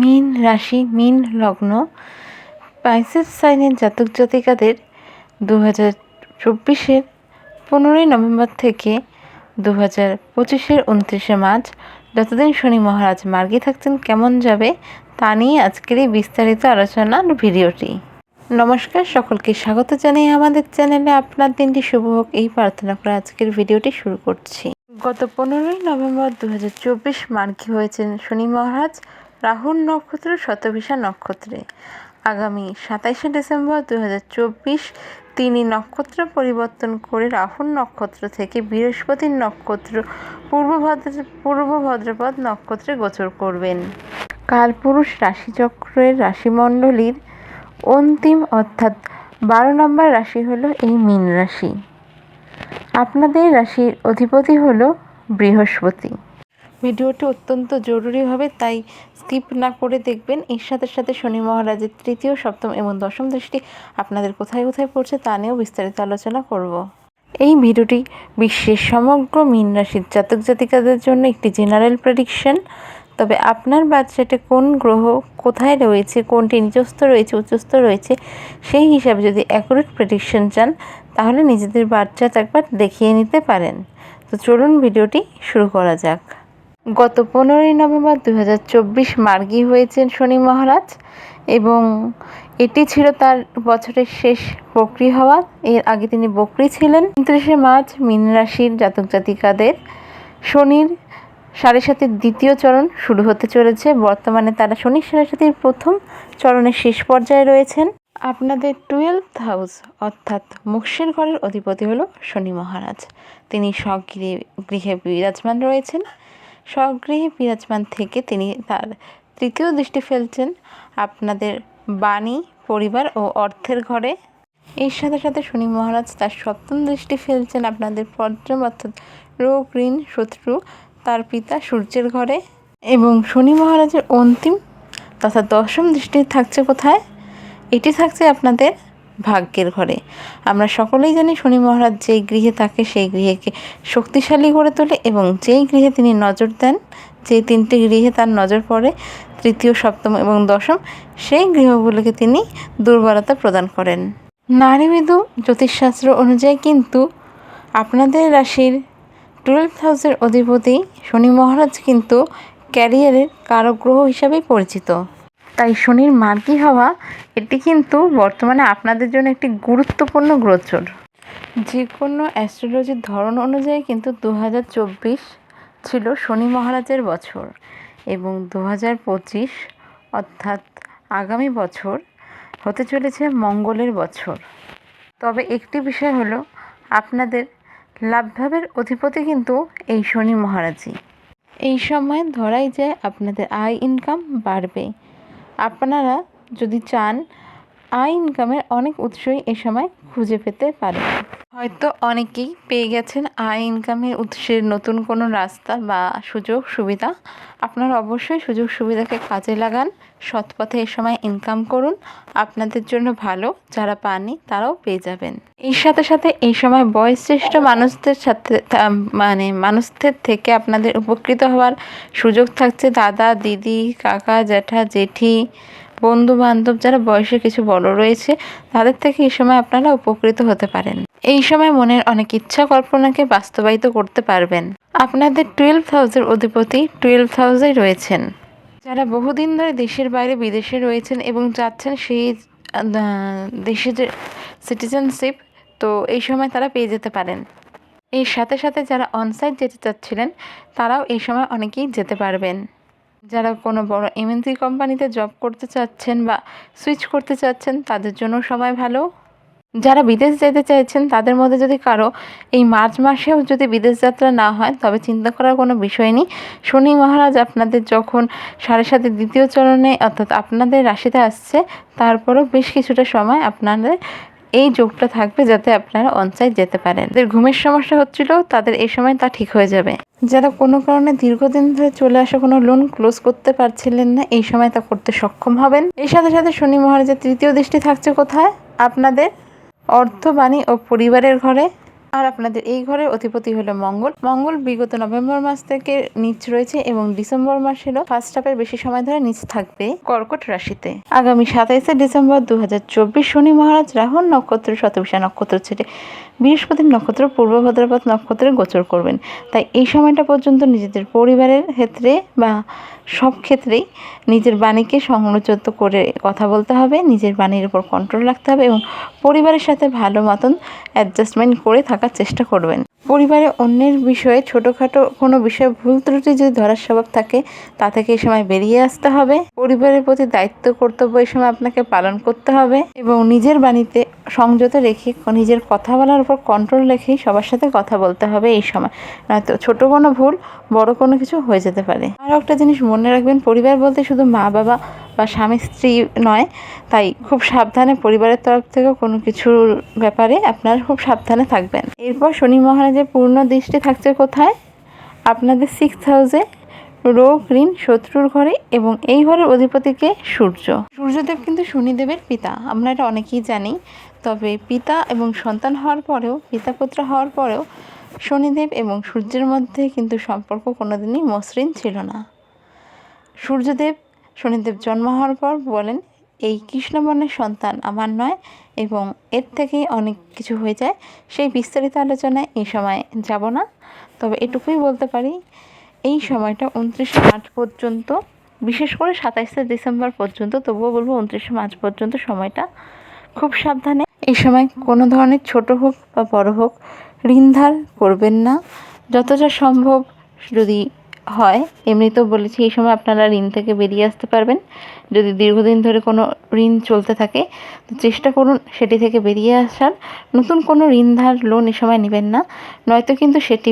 মীন রাশি, মীন লগ্ন পাইসেস সাইনের জাতক জাতিকাদের দু হাজার চব্বিশের পনেরোই নভেম্বর থেকে দু হাজার পঁচিশের উনত্রিশে মার্চ। যতদিন শনি মহারাজ মার্গে থাকছেন, কেমন যাবে তা নিয়ে আজকের এই বিস্তারিত আলোচনার ভিডিওটি। নমস্কার, সকলকে স্বাগত জানিয়ে আমাদের চ্যানেলে আপনার দিনটি শুভ হোক। এই প্রার্থনা করে আজকের ভিডিওটি শুরু করছি। গত পনেরোই নভেম্বর দু হাজার চব্বিশ মার্গী হয়েছেন শনি মহারাজ। রাহুল নক্ষত্র শতভিষা নক্ষত্রে। আগামী সাতাইশে ডিসেম্বর দু হাজার চব্বিশ তিনি নক্ষত্র পরিবর্তন করে রাহুল নক্ষত্র থেকে বৃহস্পতির নক্ষত্র, পূর্ব ভদ্র, পূর্ব ভদ্রপদ নক্ষত্রে গোচর করবেন। কালপুরুষ রাশিচক্রের রাশিমণ্ডলীর অন্তিম অর্থাৎ বারো নম্বর রাশি হলো এই মীন রাশি। আপনাদের রাশির অধিপতি হলো বৃহস্পতি। ভিডিওটি অত্যন্ত জরুরি হবে, তাই স্কিপ না করে দেখবেন। এর সাথে সাথে শনি মহারাজের তৃতীয়, সপ্তম এবং দশম দৃষ্টি আপনাদের কোথায় কোথায় পড়ছে তা নিয়েও বিস্তারিত আলোচনা করব। এই ভিডিওটি বিশ্বের সমগ্র মীন রাশির জাতক জাতিকাদের জন্য একটি জেনারেল প্রেডিকশন। তবে আপনার বাচ্চাটা কোন গ্রহ কোথায় রয়েছে, কোনটি নিচস্থ রয়েছে, উচ্চস্থ রয়েছে, সেই হিসাবে যদি অ্যাকুরেট প্রেডিকশন চান, তাহলে নিজেদের বাচ্চা একবার দেখিয়ে নিতে পারেন। তো চলুন ভিডিওটি শুরু করা যাক। গত পনেরোই নভেম্বর দু হাজার চব্বিশ মার্গী হয়েছেন শনি মহারাজ এবং এটি ছিল তার বছরের শেষ বকরি হওয়া। এর আগে তিনি বকরি ছিলেন। উনত্রিশে মার্চ মীন রাশির জাতক জাতিকাদের শনির সাড়ে সাতের দ্বিতীয় চরণ শুরু হতে চলেছে। বর্তমানে তারা শনির সাড়ে সাতির প্রথম চরণের শেষ পর্যায়ে রয়েছেন। আপনাদের টুয়েলভ হাউস অর্থাৎ মুক্ষের ঘরের অধিপতি হলো শনি মহারাজ। তিনি স্বগৃহে গৃহে বিরাজমান রয়েছেন। স্বগৃহে বিরাজমান থেকে তিনি তার তৃতীয় দৃষ্টি ফেলছেন আপনাদের বাণী, পরিবার ও অর্থের ঘরে। এর সাথে সাথে শনি মহারাজ তার সপ্তম দৃষ্টি ফেলছেন আপনাদের পঞ্চম, অর্থাৎ রোগ, ঋণ, শত্রু, তার পিতা সূর্যের ঘরে। এবং শনি মহারাজের অন্তিম তথা দশম দৃষ্টি থাকছে কোথায়? এটি থাকছে আপনাদের ভাগ্যের ঘরে। আমরা সকলেই জানি শনি মহারাজ যেই গৃহে থাকে সেই গৃহকে শক্তিশালী করে তোলে এবং যেই গৃহে তিনি নজর দেন যে তিনটি গৃহে তার নজর পড়ে, তৃতীয়, সপ্তম এবং দশম, সেই গৃহগুলোকে তিনি দুর্বলতা প্রদান করেন। নারীবিদু জ্যোতিষশাস্ত্র অনুযায়ী কিন্তু আপনাদের রাশির টুয়েলভ হাউসের অধিপতি শনি মহারাজ কিন্তু ক্যারিয়ারের কারক গ্রহ হিসাবেই পরিচিত। তাই শনির মার্গী হওয়া এটি কিন্তু বর্তমানে আপনাদের জন্য একটি গুরুত্বপূর্ণ গোচর যে কোনো অ্যাস্ট্রোলজির ধরন অনুযায়ী কিন্তু দু হাজার চব্বিশ ছিল শনি মহারাজের বছর এবং দু হাজার পঁচিশ অর্থাৎ আগামী বছর হতে চলেছে মঙ্গলের বছর। তবে একটি বিষয় হলো, আপনাদের লাভভাবের অধিপতি কিন্তু এই শনি মহারাজই। এই সময় ধরাই যায় আপনাদের আয় ইনকাম বাড়বে। আপনারা যদি চান আয় ইনকামের অনেক উৎসই এ সময় খুঁজে পেতে পারে। হয়তো অনেকেই পেয়ে গেছেন আয় ইনকামের উৎসের নতুন কোনো রাস্তা বা সুযোগ, সুবিধা। আপনারা অবশ্যই সুযোগ, সুবিধাকে কাজে লাগান। সৎ পথে এ সময় ইনকাম করুন। আপনাদের জন্য ভালো, যারা পাননি তারাও পেয়ে যাবেন। এর সাথে সাথে এই সময় বয়োজ্যেষ্ঠ মানুষদের সাথে মানে মানুষদের থেকে আপনাদের উপকৃত হওয়ার সুযোগ থাকছে। দাদা, দিদি, কাকা, জ্যাঠা, জেঠি বন্ধু বান্ধব যারা বয়সে কিছু বড় রয়েছে, তাদের থেকে এই সময় আপনারা উপকৃত হতে পারেন। এই সময় মনের অনেক ইচ্ছা কল্পনাকে বাস্তবায়িত করতে পারবেন। আপনাদের টুয়েলভ হাউসের অধিপতি টুয়েলভ হাউসেই রয়েছেন। যারা বহুদিন ধরে দেশের বাইরে বিদেশে রয়েছেন এবং যাচ্ছেন সেই দেশে যে সিটিজেনশিপ তো এই সময় তারা পেয়ে যেতে পারেন। এর সাথে সাথে যারা অনসাইট যেতে চাচ্ছিলেন, তারাও এই সময় অনেকেই যেতে পারবেন। যারা কোনো বড় এমএনসি কোম্পানিতে জব করতে চাচ্ছেন বা সুইচ করতে চাচ্ছেন, তাদের জন্য সময় ভালো। যারা বিদেশ যেতে চাইছেন, তাদের মধ্যে যদি কারও এই মার্চ মাসেও যদি বিদেশ যাত্রা না হয়, তবে চিন্তা করার কোনো বিষয় নেই। শনি মহারাজ আপনাদের যখন সাড়ে সাথে দ্বিতীয় চরণে অর্থাৎ আপনাদের রাশিতে আসছে, তারপরও বেশ কিছুটা সময় আপনাদের এই যোগটা থাকবে যাতে আপনারা অনসাইট যেতে পারেন। ঘুমের সমস্যা হচ্ছিল, তাদের এই সময় তা ঠিক হয়ে যাবে। যারা কোনো কারণে দীর্ঘদিন ধরে চলে আসা কোনো লোন ক্লোজ করতে পারছিলেন না, এই সময় তা করতে সক্ষম হবেন। এর সাথে সাথে শনি মহারাজের তৃতীয় দৃষ্টি থাকছে কোথায়? আপনাদের অর্থবাণী ও পরিবারের ঘরে। আর আপনাদের এই ঘরের অধিপতি হলো মঙ্গল। মঙ্গল বিগত নভেম্বর মাস থেকে নিচ রয়েছে এবং ডিসেম্বর মাসেরও ফার্স্ট হাফের বেশি সময় ধরে নিচ থাকবে কর্কট রাশিতে। আগামী সাতাইশে ডিসেম্বর দু হাজার চব্বিশ শনি মহারাজ রাহুল নক্ষত্র, শতবিশা নক্ষত্র ছেড়ে বৃহস্পতির নক্ষত্র, পূর্ব ভদ্রপদ নক্ষত্রে গোচর করবেন। তাই এই সময়টা পর্যন্ত নিজেদের পরিবারের ক্ষেত্রে বা সব ক্ষেত্রেই নিজের বাণীকে সংযত করে কথা বলতে হবে, নিজের বাণীর উপর কন্ট্রোল রাখতে হবে এবং পরিবারের সাথে ভালো মতন অ্যাডজাস্টমেন্ট করে থাকার চেষ্টা করবেন। পরিবারে অন্যের বিষয়ে ছোটোখাটো কোনো বিষয়ে ভুল ত্রুটি যদি ধরার স্বভাব থাকে, তা থেকে এই সময় বেরিয়ে আসতে হবে। পরিবারের প্রতি দায়িত্ব, কর্তব্য এই সময় আপনাকে পালন করতে হবে এবং নিজের বাণীতে সংযত রেখে, নিজের কথা বলার উপর কন্ট্রোল রেখেই সবার সাথে কথা বলতে হবে এই সময়। নয়তো ছোট কোনো ভুল, বড় কোনো কিছু হয়ে যেতে পারে। আরও একটা জিনিস মনে রাখবেন, পরিবার বলতে শুধু মা বাবা বা স্বামী স্ত্রী নয়, তাই খুব সাবধানে পরিবারের তরফ থেকেও কোনো কিছুর ব্যাপারে আপনারা খুব সাবধানে থাকবেন। এরপর শনি মহারাজের পূর্ণ দৃষ্টি থাকছে কোথায়? আপনাদের সিক্স হাউসে রোগ, ঋণ, শত্রুর ঘরে এবং এই ঘরের অধিপতিকে সূর্য। সূর্যদেব কিন্তু শনিদেবের পিতা। আমরা এটা অনেকেই জানি। তবে পিতা এবং সন্তান হওয়ার পরেও পিতা পুত্র হওয়ার পরেও শনিদেব এবং সূর্যের মধ্যে কিন্তু সম্পর্ক কোনোদিনই মসৃণ ছিল না। সূর্যদেব, শনিদেব জন্ম হওয়ার পর বলেন এই কৃষ্ণবর্ণের সন্তান আমার নয় এবং এর থেকেই অনেক কিছু হয়ে যায়। সেই বিস্তারিত আলোচনায় এই সময় যাব না। তবে এটুকুই বলতে পারি, এই সময়টা উনত্রিশে মার্চ পর্যন্ত, বিশেষ করে সাতাইশে ডিসেম্বর পর্যন্ত, তবুও বলব উনত্রিশে মার্চ পর্যন্ত সময়টা খুব সাবধানে। এই সময় কোনো ধরনের ছোট হোক বা বড় হোক, ঋণ ধার করবেন না। যতটা সম্ভব যদি হয় এমনিতেও বলেছি এই সময় আপনারা ঋণ থেকে বেরিয়ে আসতে পারবেন। যদি দীর্ঘদিন ধরে কোনো ঋণ চলতে থাকে, তো চেষ্টা করুন সেটি থেকে বেরিয়ে আসার। নতুন কোনো ঋণ ধার লোন এ সময় নেবেন না, নয়তো কিন্তু সেটি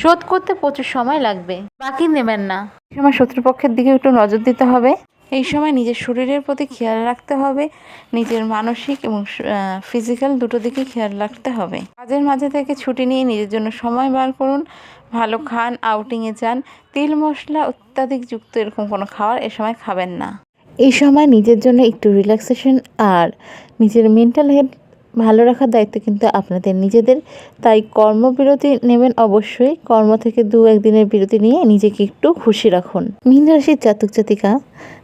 শোধ করতে প্রচুর সময় লাগবে। বাকি নেবেন না। এই সময় শত্রুপক্ষের দিকে একটু নজর দিতে হবে। এই সময় নিজের শরীরের প্রতি খেয়াল রাখতে হবে, নিজের মানসিক এবং ফিজিক্যাল দুটো দিকে খেয়াল রাখতে হবে। কাজের মাঝে থেকে ছুটি নিয়ে নিজের জন্য সময় বার করুন ভালো খান আউটিংয়ে যান, তেল, মশলা অত্যাধিক যুক্ত এরকম কোনো খাবার এ সময় খাবেন না। এই সময় নিজের জন্য একটু রিল্যাক্সেশন আর নিজের মেন্টাল হেলথ ভালো রাখার দায়িত্ব কিন্তু আপনাদের নিজেদের। তাই কর্মবিরতি নেবেন অবশ্যই। কর্ম থেকে দু, একদিনের বিরতি নিয়ে নিজেকে একটু খুশি রাখুন। মীন রাশির জাতক জাতিকা,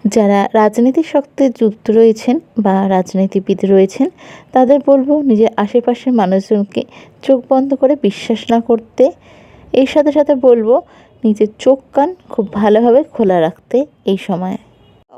যারা রাজনীতির শক্তে যুক্ত রয়েছেন বা রাজনীতিবিদ রয়েছেন, তাদের বলব নিজের আশেপাশের মানুষজনকে চোখ বন্ধ করে বিশ্বাস না করতে এর সাথে সাথে বলব, নিজের চোখ কান খুব ভালোভাবে খোলা রাখতে এই সময়।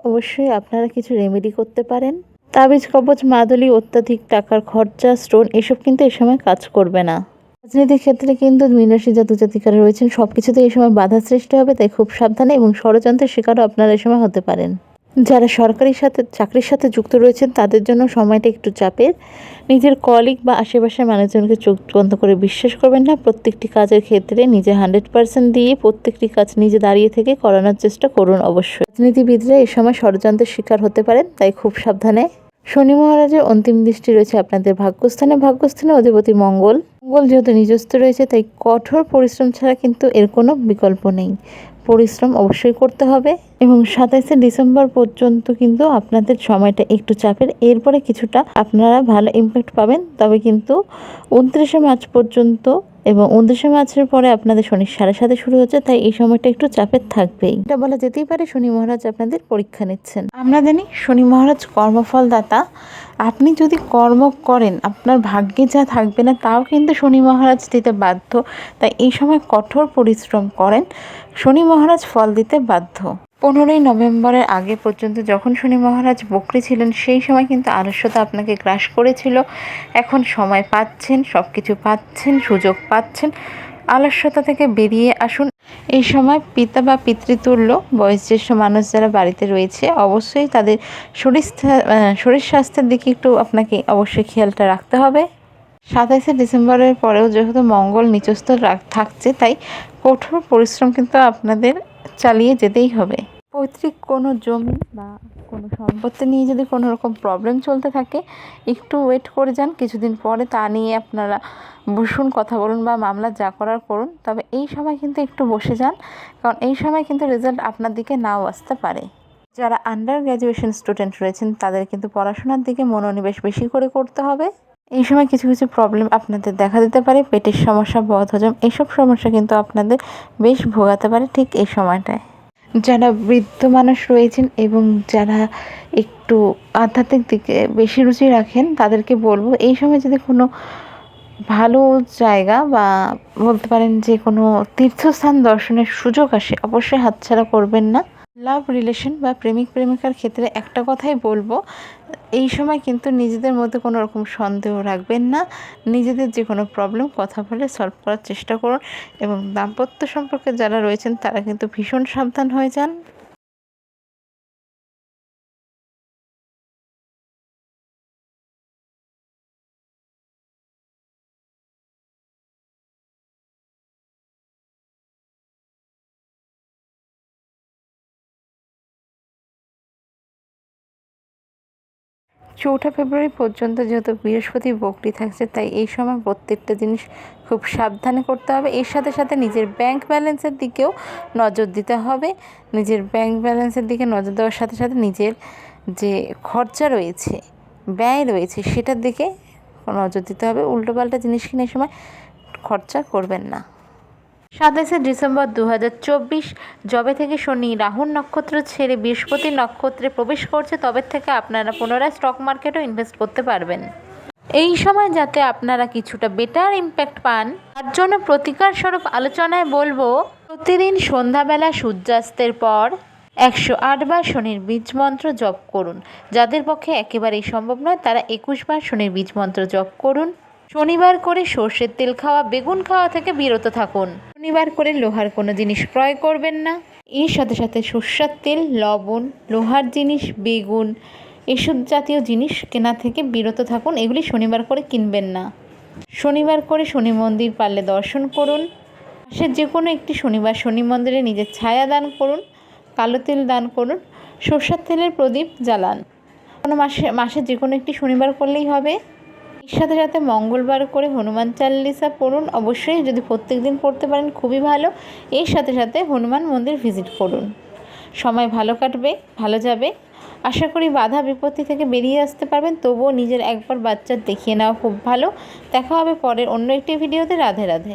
অবশ্যই আপনারা কিছু রেমেডি করতে পারেন। তাবিজ কবচ মাদুলি, অত্যাধিক টাকার খরচা, স্টোন, এসব কিন্তু এই সময় কাজ করবে না। রাজনীতির ক্ষেত্রে কিন্তু মীনারাশি জাতক জাতিকারা রয়েছেন সব কিছুতে এই সময় বাধা সৃষ্টি হবে, তাই খুব সাবধানে এবং ষড়যন্ত্রের শিকারও আপনারা এই সময় হতে পারেন। যারা সরকারি সাথে, চাকরির সাথে যুক্ত রয়েছেন, তাদের জন্য সময়টা একটু চাপের। নিজের কলিগ বা আশেপাশের মানুষজনকে চোখ বন্ধ করে বিশ্বাস করবেন না। প্রত্যেকটি কাজের ক্ষেত্রে নিজে হান্ড্রেড পার্সেন্ট দিয়ে প্রত্যেকটি কাজ নিজে দাঁড়িয়ে থেকে করানোর চেষ্টা করুন অবশ্যই। রাজনীতিবিদরা এই সময় ষড়যন্ত্রের শিকার হতে পারেন, তাই খুব সাবধানে। শনি মহারাজের অন্তিম দৃষ্টি রয়েছে আপনাদের ভাগ্যস্থানে। ভাগ্যস্থানে অধিপতি মঙ্গল। মঙ্গল যেহেতু নিজস্ব রয়েছে, তাই কঠোর পরিশ্রম ছাড়া কিন্তু এর কোনো বিকল্প নেই। পরিশ্রম অবশ্যই করতে হবে এবং সাতাইশে ডিসেম্বর পর্যন্ত কিন্তু আপনাদের সময়টা একটু চাপের। এরপরে কিছুটা আপনারা ভালো ইম্প্যাক্ট পাবেন। তবে কিন্তু উনত্রিশে মার্চ পর্যন্ত এবং উনত্রিশে মার্চের পরে আপনাদের শনির সাড়ে সাথে শুরু হচ্ছে, তাই এই সময়টা একটু চাপের থাকবেই। এটা বলা যেতেই পারে শনি মহারাজ আপনাদের পরীক্ষা নিচ্ছেন। আমরা জানি শনি মহারাজ কর্মফলদাতা। আপনি যদি কর্ম করেন, আপনার ভাগ্যে যা থাকবে না, তাও কিন্তু শনি মহারাজ দিতে বাধ্য। তাই এই সময় কঠোর পরিশ্রম করেন, শনি মহারাজ ফল দিতে বাধ্য। পনেরোই নভেম্বরের আগে পর্যন্ত যখন শনি মহারাজ বকরি ছিলেন, সেই সময় কিন্তু আলস্যতা আপনাকে গ্রাস করেছিল। এখন সময় পাচ্ছেন সব কিছু পাচ্ছেন, সুযোগ পাচ্ছেন। আলস্যতা থেকে বেরিয়ে আসুন। এই সময় পিতা বা পিতৃতুল্য, বয়োজ্যেষ্ঠ মানুষ যারা বাড়িতে রয়েছে, অবশ্যই তাদের শরীর শরীর স্বাস্থ্যের দিকে একটু আপনাকে অবশ্যই খেয়ালটা রাখতে হবে। সাতাইশে ডিসেম্বরের পরেও যেহেতু মঙ্গল নিচস্থ থাকছে, তাই কঠোর পরিশ্রম কিন্তু আপনাদের চালিয়ে যেতেই হবে। পৈতৃক কোনো জমি বা কোনো সম্পত্তি নিয়ে যদি কোনো রকম প্রবলেম চলতে থাকে, একটু ওয়েট করে যান, কিছুদিন পরে তা নিয়ে আপনারা বসুন, কথা বলুন বা মামলা যা করার করুন। তবে এই সময় কিন্তু একটু বসে যান, কারণ এই সময় কিন্তু রেজাল্ট আপনার দিকে নাও আসতে পারে। যারা আন্ডার গ্র্যাজুয়েশন স্টুডেন্ট রয়েছেন, তাদের কিন্তু পড়াশোনার দিকে মনোনিবেশ বেশি করে করতে হবে। এই সময় কিছু কিছু প্রবলেম আপনাদের দেখা দিতে পারে, পেটের সমস্যা, বদহজম এইসব সমস্যা কিন্তু আপনাদের বেশ ভোগাতে পারে ঠিক এই সময়টায়। যারা বৃদ্ধ মানুষ রয়েছেন এবং যারা একটু আধ্যাত্মিক দিকে বেশি রুচি রাখেন, তাদেরকে বলব, এই সময় যদি কোনো ভালো জায়গা বা বলতে পারেন যে কোনো তীর্থস্থান দর্শনের সুযোগ আসে, অবশ্যই হাতছাড়া করবেন না। লাভ রিলেশন বা প্রেমিক প্রেমিকার ক্ষেত্রে একটা কথাই বলব, এই সময় কিন্তু নিজেদের মধ্যে কোনো রকম সন্দেহ রাখবেন না। নিজেদের যে কোনো প্রবলেম কথা বলে সলভ করার চেষ্টা করুন এবং দাম্পত্য সম্পর্কে যারা রয়েছেন তারা কিন্তু ভীষণ সাবধান হয়ে যান। চৌঠা ফেব্রুয়ারি পর্যন্ত যেহেতু বৃহস্পতি বকরি থাকছে, তাই এই সময় প্রত্যেকটা জিনিস খুব সাবধানে করতে হবে। এর সাথে সাথে নিজের ব্যাংক ব্যালেন্সের দিকেও নজর দিতে হবে। নিজের ব্যাংক ব্যালেন্সের দিকে নজর দেওয়ার সাথে সাথে নিজের যে খরচা রয়েছে, ব্যয় রয়েছে, সেটার দিকে নজর দিতে হবে। উল্টোপাল্টা জিনিস কিনে সময় খরচা করবেন না। সাতাশে ডিসেম্বর দু যবে থেকে শনি রাহুর নক্ষত্র ছেড়ে বৃহস্পতি নক্ষত্রে প্রবেশ করছে, তবে থেকে আপনারা পুনরায় স্টক মার্কেটও ইনভেস্ট করতে পারবেন। এই সময় যাতে আপনারা কিছুটা বেটার ইম্প্যাক্ট পান, তার জন্য প্রতিকার স্বরূপ আলোচনায় বলব, প্রতিদিন সন্ধ্যাবেলা সূর্যাস্তের পর একশো আটবার শনির বীজ মন্ত্র জপ করুন। যাদের পক্ষে একেবারেই সম্ভব নয়, তারা একুশবার শনির বীজ মন্ত্র জপ করুন। শনিবার করে সর্ষের তেল খাওয়া, বেগুন খাওয়া থেকে বিরত থাকুন। শনিবার করে লোহার কোনো জিনিস ক্রয় করবেন না। এর সাথে সাথে সর্ষার তেল, লবণ, লোহার জিনিস, বেগুন এসব জাতীয় জিনিস কেনা থেকে বিরত থাকুন, এগুলি শনিবার করে কিনবেন না। শনিবার করে শনি মন্দির পারলে দর্শন করুন। মাসের যে কোনো একটি শনিবার শনি মন্দিরে নিজের ছায়া দান করুন, কালো তেল দান করুন, সর্ষার তেলের প্রদীপ জ্বালান। কোনো মাসে মাসে যে কোনো একটি শনিবার করলেই হবে। এর সাথে সাথে মঙ্গলবার করে হনুমান চাল্লিশা পড়ুন। অবশ্যই যদি প্রত্যেক দিন পড়তে পারেন, খুবই ভালো। এর সাথে সাথে হনুমান মন্দির ভিজিট করুন। সময় ভালো কাটবে, ভালো যাবে। আশা করি বাধা বিপত্তি থেকে বেরিয়ে আসতে পারবেন, তবুও নিজের একবার বাচ্চার দেখিয়ে নেওয়া খুব ভালো। দেখা হবে পরের অন্য একটি ভিডিওতে। রাধে রাধে।